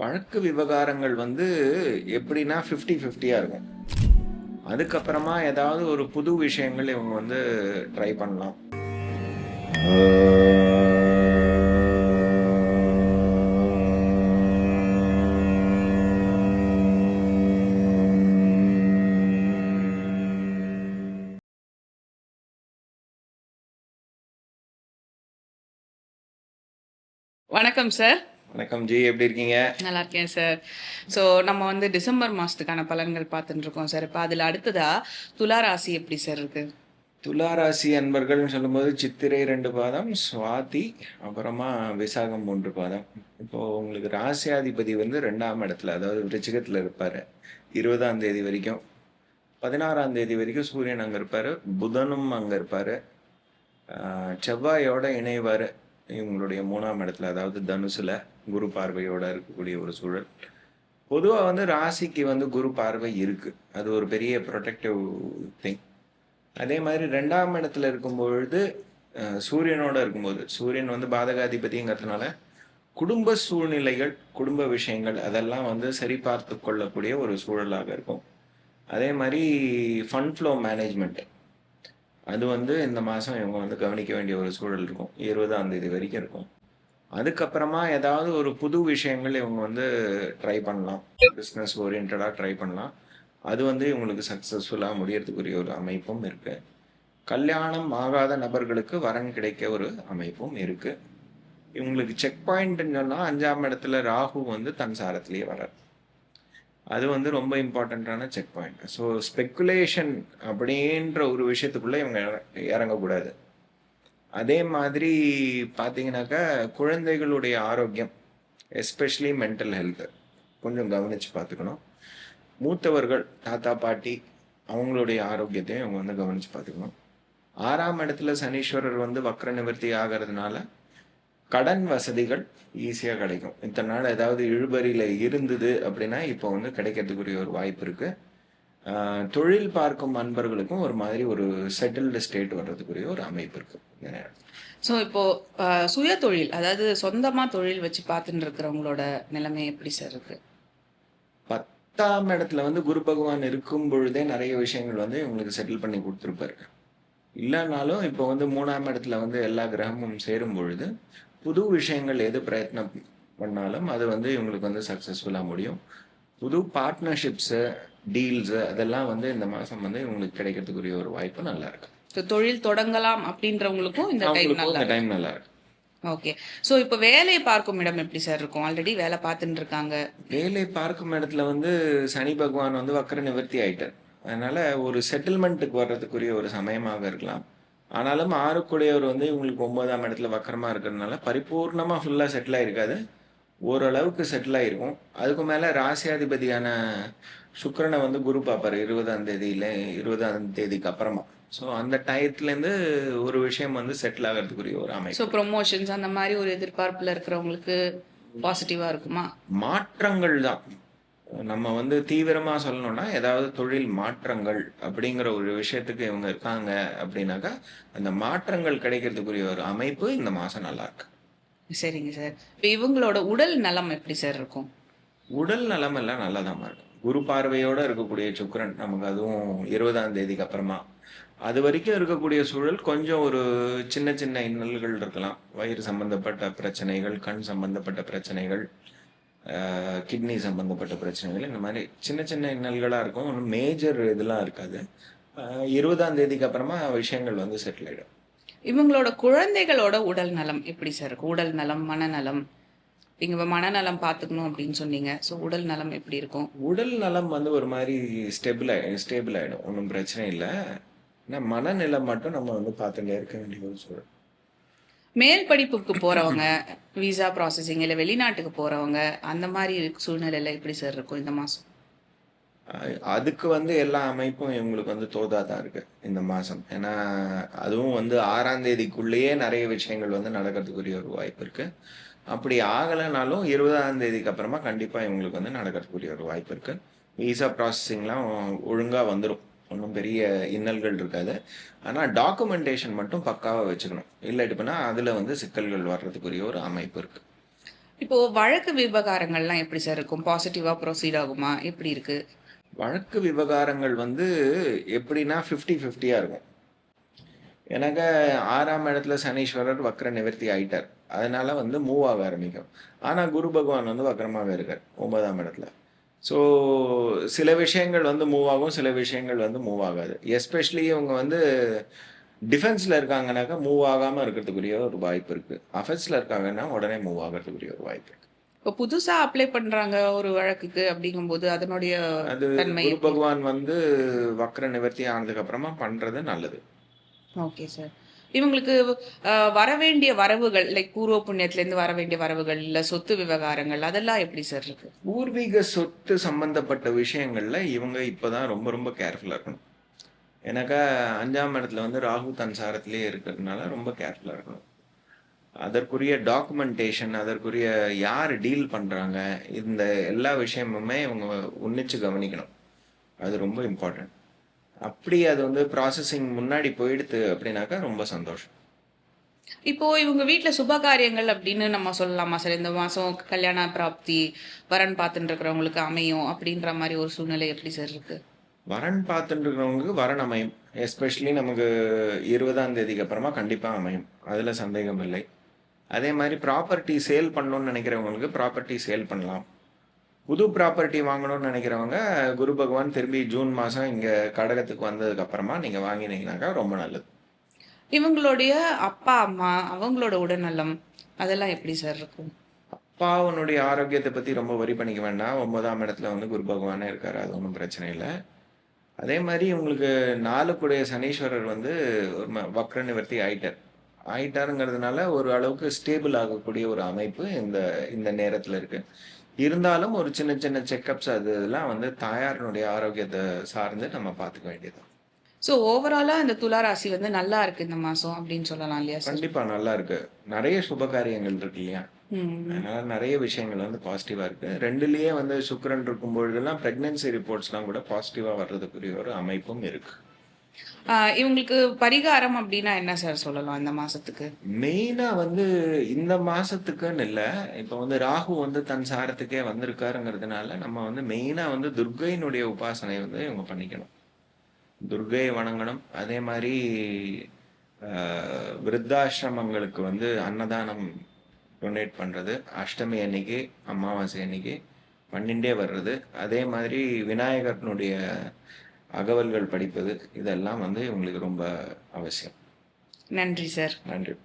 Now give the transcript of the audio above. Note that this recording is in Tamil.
வழக்கு விவகாரங்கள் வந்து எப்படின்னா ஃபிஃப்டி ஃபிஃப்டியாக இருக்கும். அதுக்கப்புறமா ஏதாவது ஒரு புது விஷயங்கள் இவங்க வந்து ட்ரை பண்ணலாம். வணக்கம் சார் வணக்கம். ஜி எப்படி இருக்கீங்க? நல்லா இருக்கேன் சார். ஸோ நம்ம வந்து டிசம்பர் மாதத்துக்கான பலன்கள் பார்த்துட்டு இருக்கோம் சார். இப்போ அதில் அடுத்ததா துலா ராசி எப்படி சார் இருக்கு? துலா ராசி அன்பர்கள்னு சொல்லும்போது சித்திரை ரெண்டு பாதம் சுவாதி அப்புறமா விசாகம் மூன்று பாதம். இப்போ உங்களுக்கு ராசியாதிபதி வந்து ரெண்டாம் இடத்துல அதாவது விருச்சிகத்தில் இருப்பார். இருபதாம் தேதி வரைக்கும் பதினாறாம் தேதி வரைக்கும் சூரியன் அங்கே இருப்பார் புதனும் அங்கே இருப்பார். செவ்வாயோட இணைவார். இவங்களுடைய மூணாம் இடத்துல அதாவது தனுசுல குரு பார்வையோட இருக்கக்கூடிய ஒரு சூழல். பொதுவாக வந்து ராசிக்கு வந்து குரு பார்வை இருக்கு. அது ஒரு பெரிய ப்ரொடெக்டிவ் திங் அதே மாதிரி ரெண்டாம் இடத்துல இருக்கும் பொழுது சூரியனோட இருக்கும்போது சூரியன் வந்து பாதகாதிபதிங்கிறதுனால குடும்ப சூழ்நிலைகள் குடும்ப விஷயங்கள் அதெல்லாம் வந்து சரி பார்த்து கொள்ளக்கூடிய ஒரு சூழலாக இருக்கும். அதே மாதிரி ஃபண்ட் ஃப்ளோ மேனேஜ்மெண்ட் அது வந்து இந்த மாதம் இவங்க வந்து கவனிக்க வேண்டிய ஒரு சூழல் இருக்கும். இருபதாம் தேதி வரைக்கும் இருக்கும். அதுக்கப்புறமா ஏதாவது ஒரு புது விஷயங்கள் இவங்க வந்து ட்ரை பண்ணலாம். பிஸ்னஸ் ஓரியன்டாக ட்ரை பண்ணலாம். அது வந்து இவங்களுக்கு சக்ஸஸ்ஃபுல்லாக முடியறதுக்குரிய ஒரு அமைப்பும் இருக்கு. கல்யாணம் ஆகாத நபர்களுக்கு வரன் கிடைக்க ஒரு அமைப்பும் இருக்கு. இவங்களுக்கு செக் பாயிண்ட்னு சொன்னால் அஞ்சாம் இடத்துல ராகு வந்து தன் சாரத்திலேயே வரார். அது வந்து ரொம்ப இம்பார்ட்டண்ட்டான செக் பாயிண்ட் ஸோ ஸ்பெக்குலேஷன் அப்படின்ற ஒரு விஷயத்துக்குள்ளே இவங்க இற- இறங்கக்கூடாது. அதே மாதிரி பார்த்தீங்கன்னாக்கா குழந்தைகளுடைய ஆரோக்கியம் எஸ்பெஷலி மென்டல் ஹெல்த்து கொஞ்சம் கவனித்து பார்த்துக்கணும் மூத்தவர்கள் தாத்தா பாட்டி அவங்களுடைய ஆரோக்கியத்தையும் இவங்க வந்து கவனித்து பார்த்துக்கணும் ஆறாம் இடத்துல சனீஸ்வரர் வந்து வக்ர நிவர்த்தி ஆகிறதுனால கடன் வசதிகள் ஈஸியாக கிடைக்கும். இத்தனை நாள் ஏதாவது இழுபறியில் இருந்தது அப்படின்னா இப்போ வந்து கிடைக்கிறதுக்குரிய ஒரு வாய்ப்பு இருக்கு. ஆஹ் தொழில் பார்க்கும் அன்பர்களுக்கும் ஒரு மாதிரி ஒரு செட்டில்டு ஸ்டேட் வர்றதுக்குரிய ஒரு அமைப்பு இருக்கு. இந்த நேரம். ஸோ இப்போ அஹ், சுய தொழில் அதாவது சொந்தமா தொழில் வச்சு பார்த்துட்டு இருக்கிறவங்களோட நிலைமை எப்படி சார் இருக்கு? பத்தாம் இடத்துல வந்து குரு பகவான் இருக்கும் பொழுதே நிறைய விஷயங்கள் வந்து இவங்களுக்கு செட்டில் பண்ணி கொடுத்துருப்பாரு. இல்லைனாலும் இப்போ வந்து மூணாம் இடத்துல வந்து எல்லா கிரகமும் சேரும் பொழுது புது விஷயங்கள் எது பிரயத்னம் பண்ணாலும் அது வந்து இவங்களுக்கு வந்து சக்ஸஸ்ஃபுல்லாக முடியும். புது பார்ட்னர்ஷிப்ஸு டீல்ஸு அதெல்லாம் வந்து இந்த மாதம் வந்து இவங்களுக்கு கிடைக்கிறதுக்குரிய ஒரு வாய்ப்பு நல்லா இருக்கு. தொழில் தொடங்கலாம் அப்படின்றவங்களுக்கும் இந்த டைம் நல்லா டைம் நல்லா இருக்கு. ஓகே ஸோ இப்போ வேலையை பார்க்கும் இடம் எப்படி சார் இருக்கும்? ஆல்ரெடி வேலை பார்த்துட்டு இருக்காங்க. வேலை பார்க்கும் இடத்துல வந்து சனி பகவான் வந்து வக்கர நிவர்த்தி ஆயிட்டார். அதனால ஒரு செட்டில்மெண்ட்டுக்கு வர்றதுக்குரிய ஒரு சமயமாக இருக்கலாம். ஆனாலும் ஆறுக்குடையவர் வந்து இவங்களுக்கு ஒன்பதாம் இடத்துல வக்கரமா இருக்கிறதுனால பரிபூர்ணமா ஃபுல்லா செட்டில் ஆயிருக்காது. ஓரளவுக்கு செட்டில் ஆயிருக்கும். அதுக்கு மேல ராசியாதிபதியான சுக்கிரனை வந்து குரு பார்ப்பாரு இருபதாம் தேதியில இருபதாம் தேதிக்கு அப்புறமா. ஸோ அந்த டயத்துலேருந்து ஒரு விஷயம் வந்து செட்டில் ஆகிறதுக்குரிய ஒரு அமைப்பு. ஸோ ப்ரொமோஷன்ஸ் அந்த மாதிரி ஒரு எதிர்பார்ப்புல இருக்கிறவங்களுக்கு பாசிட்டிவா இருக்குமா? மாற்றங்கள் தான். நம்ம வந்து தீவிரமா சொல்லணும்னா ஏதாவது தொழில் மாற்றங்கள் அப்படிங்கிற ஒரு விஷயத்துக்கு இவங்க இருக்காங்க அப்படின்னாக்கா அந்த மாற்றங்கள் கிடைக்கிறதுக்குரிய ஒரு அமைப்பு இந்த மாசம் நல்லா இருக்கு. சரிங்க சார். இப்போ இவங்களோட உடல் நலம் எப்படி சார் இருக்கும்? உடல் நலம் எல்லாம் நல்லதாமா இருக்கும். குரு பார்வையோட இருக்கக்கூடிய சுக்கிரன் நமக்கு அதுவும் இருபதாம் தேதிக்கு அப்புறமா. அது வரைக்கும் இருக்கக்கூடிய சூழல் கொஞ்சம் ஒரு சின்ன சின்ன இன்னல்கள் இருக்கலாம். வயிறு சம்பந்தப்பட்ட பிரச்சனைகள் கண் சம்பந்தப்பட்ட பிரச்சனைகள் கிட்னி சம்பந்தப்பட்ட பிரச்சனைகள் இந்த மாதிரி சின்ன சின்ன இன்னல்களாக இருக்கும். ஒன்றும் மேஜர் இதெல்லாம் இருக்காது. இருபதாம் தேதிக்கு அப்புறமா விஷயங்கள் வந்து செட்டில் ஆயிடும். இவங்களோட குழந்தைகளோட உடல் நலம் எப்படி சார் இருக்கும் உடல் நலம் மனநலம். நீங்க இப்ப மனநலம் பார்த்துக்கணும் அப்படின்னு சொன்னீங்க. ஸோ உடல் நலம் எப்படி இருக்கும்? உடல் நலம் வந்து ஒரு மாதிரி ஸ்டெபிள் ஸ்டேபிள் ஆகிடும் ஒன்றும் பிரச்சனை இல்லை. ஆனால் மனநிலை மட்டும் நம்ம வந்து பார்த்துட்டே இருக்க வேண்டிய ஒரு சூழல். மேல் படிப்புக்கு போறவங்க விசா ப்ராசஸிங் இல்லை வெளிநாட்டுக்கு போறவங்க அந்த மாதிரி சூழ்நிலையில எப்படி சார் இருக்கும் இந்த மாசம்? அதுக்கு வந்து எல்லா அமைப்பும் இவங்களுக்கு வந்து தோதா தான் இருக்கு இந்த மாசம். ஏன்னா அதுவும் வந்து ஆறாம் தேதிக்குள்ளேயே நிறைய விஷயங்கள் வந்து நடக்கிறதுக்குரிய ஒரு வாய்ப்பு இருக்கு. அப்படி ஆகலைனாலும் இருபதாம் தேதிக்கு அப்புறமா கண்டிப்பா இவங்களுக்கு வந்து நடக்கிறதுக்குரிய ஒரு வாய்ப்பு இருக்கு. விசா ப்ராசஸிங்லாம் ஒழுங்கா வந்துடும் ஒன்றும் பெரிய இன்னல்கள் இருக்காது. ஆனால் டாக்குமெண்டேஷன் மட்டும் பக்காவாக வச்சுக்கணும். இல்லாட்டி போனால் அதில் வந்து சிக்கல்கள் வர்றதுக்குரிய ஒரு அமைப்பு இருக்கு. இப்போ வழக்கு விவகாரங்கள்லாம் எப்படி சார் இருக்கும்? பாசிட்டிவா ப்ரொசீட் ஆகுமா எப்படி இருக்கு? வழக்கு விவகாரங்கள் வந்து எப்படின்னா ஃபிஃப்டி ஃபிஃப்டியாக இருக்கும். எனக்கு ஆறாம் இடத்துல சனீஸ்வரர் வக்ர நிவர்த்தி ஆயிட்டார். அதனால வந்து மூவ் ஆக ஆரம்பிக்கும். ஆனால் குரு பகவான் வந்து வக்ரமாக இருக்கார் ஒன்பதாம் இடத்துல. ஸோ சில விஷயங்கள் வந்து மூவ் ஆகும் சில விஷயங்கள் வந்து மூவ் ஆகாது. எஸ்பெஷலி இவங்க வந்து டிஃபென்ஸில் இருக்காங்கனாக்கா மூவ் ஆகாமல் இருக்கிறதுக்குரிய ஒரு வாய்ப்பு இருக்குது அஃபென்ஸில் இருக்காங்கன்னா உடனே மூவ் ஆகிறதுக்குரிய ஒரு வாய்ப்பு இருக்குது இப்போ புதுசா அப்ளை பண்றாங்க ஒரு வழக்குக்கு அப்படிங்கும்போது அதனுடைய அது தன்மை குரு பகவான் வந்து வக்ர நிவர்த்தி ஆனதுக்கு அப்புறமா பண்றது நல்லது. ஓகே சார் இவங்களுக்கு வரவேண்டிய வரவுகள் லைக் பூர்வ புண்ணியத்திலேருந்து வர வேண்டிய வரவுகள் இல்லை சொத்து விவகாரங்கள் அதெல்லாம் எப்படி சார் இருக்கு? பூர்வீக சொத்து சம்பந்தப்பட்ட விஷயங்கள்ல இவங்க இப்பதான் ரொம்ப ரொம்ப கேர்ஃபுல்லாக இருக்கணும். எனக்கா அஞ்சாம் இடத்துல வந்து ராகு தன் சாரத்திலே இருக்கிறதுனால ரொம்ப கேர்ஃபுல்லாக இருக்கணும். அதற்குரிய டாக்குமெண்டேஷன் அதற்குரிய யார் டீல் பண்ணுறாங்க இந்த எல்லா விஷயமுமே இவங்க உன்னிச்சு கவனிக்கணும். அது ரொம்ப இம்பார்ட்டன்ட் அப்படி அது வந்து ப்ராசஸிங் முன்னாடி போயிடுது அப்படின்னாக்கா ரொம்ப சந்தோஷம். இப்போ இவங்க வீட்ல சுப காரியங்கள் அப்படின்னு நம்ம சொல்லலாமா சார்? இந்த மாசம் கல்யாண பிராப்தி வரன் பார்த்துட்டு இருக்கிறவங்களுக்கு அமையும் அப்படின்ற மாதிரி ஒரு சூழ்நிலை எப்படி சார் இருக்கு? வரன் பார்த்துட்டு இருக்கிறவங்களுக்கு வரன் அமையும். எஸ்பெஷலி நமக்கு இருபதாம் தேதிக்கு அப்புறமா கண்டிப்பாக அமையும். அதில் சந்தேகம் இல்லை. அதே மாதிரி ப்ராப்பர்ட்டி சேல் பண்ணணும்னு நினைக்கிறவங்களுக்கு ப்ராப்பர்ட்டி சேல் பண்ணலாம். புது ப்ராப்பர்ட்டி வாங்கணும்னு நினைக்கிறவங்க குரு பகவான் திரும்பி ஜூன் மாதம் இங்கே கடகத்துக்கு வந்ததுக்கு அப்புறமா நீங்கள் வாங்கினீங்கனாக்கா ரொம்ப நல்லது. இவங்களுடைய அப்பா அம்மா அவங்களோட உடல்நலம் அதெல்லாம் எப்படி சார் இருக்கும்? அப்பாவனுடைய ஆரோக்கியத்தை பற்றி ரொம்ப வரி பண்ணிக்க வேண்டாம். ஒன்பதாம் இடத்துல வந்து குரு பகவானே இருக்காரு அது ஒன்றும் பிரச்சனை இல்லை. அதே மாதிரி உங்களுக்கு நாலுக்குடைய சனீஸ்வரர் வந்து ஒரு வக்ர நிவர்த்தி ஆயிட்டார். ஆயிட்டாருங்கிறதுனால ஒரு அளவுக்கு ஸ்டேபிள் ஆகக்கூடிய ஒரு அமைப்பு இந்த இந்த நேரத்தில் இருக்கு. இருந்தாலும் ஒரு சின்ன சின்ன செக்கப்ஸ் அது இதெல்லாம் வந்து தாயாரினுடைய ஆரோக்கியத்தை சார்ந்து நம்ம பார்த்துக்க வேண்டியது ஸோ ஓவராலா இந்த துலா ராசி வந்து நல்லா இருக்கு இந்த மாசம் அப்படின்னு சொல்லலாம் இல்லையா சார் கண்டிப்பா நல்லா இருக்கு. நிறைய சுப காரியங்கள் இருக்கு இல்லையா? அதனால நிறைய விஷயங்கள் வந்து பாசிட்டிவா இருக்கு. ரெண்டுலயே வந்து சுக்கிரன் இருக்கும் பொழுதெல்லாம் பிரெக்னன்சி ரிப்போர்ட்ஸ்லாம் கூட பாசிட்டிவா வர்றதுக்குரிய ஒரு அமைப்பும் இருக்கு. இவங்களுக்கு பரிகாரம் அப்படின்னா என்ன சார் சொல்லலாம் இந்த மாசத்துக்கு? மெயினா வந்து இந்த மாசத்துக்குன்னு இல்ல. இப்ப வந்து ராகு வந்து தன் சாரத்துக்கே வந்திருக்காருங்கிறதுனால நம்ம வந்து மெயினா வந்து துர்கையினுடைய உபாசனை வந்து இவங்க பண்ணிக்கணும். துர்கையை வணங்கணும். அதே மாதிரி விருத்தாசிரமங்களுக்கு வந்து அன்னதானம் டொனேட் பண்றது. அஷ்டமி அன்னைக்கு அமாவாசை அன்னைக்கு பன்னெண்டே வர்றது. அதே மாதிரி விநாயகர்னுடைய அகவல்கள் படிப்பது இதெல்லாம் வந்து இவங்களுக்கு ரொம்ப அவசியம். நன்றி சார். நன்றி.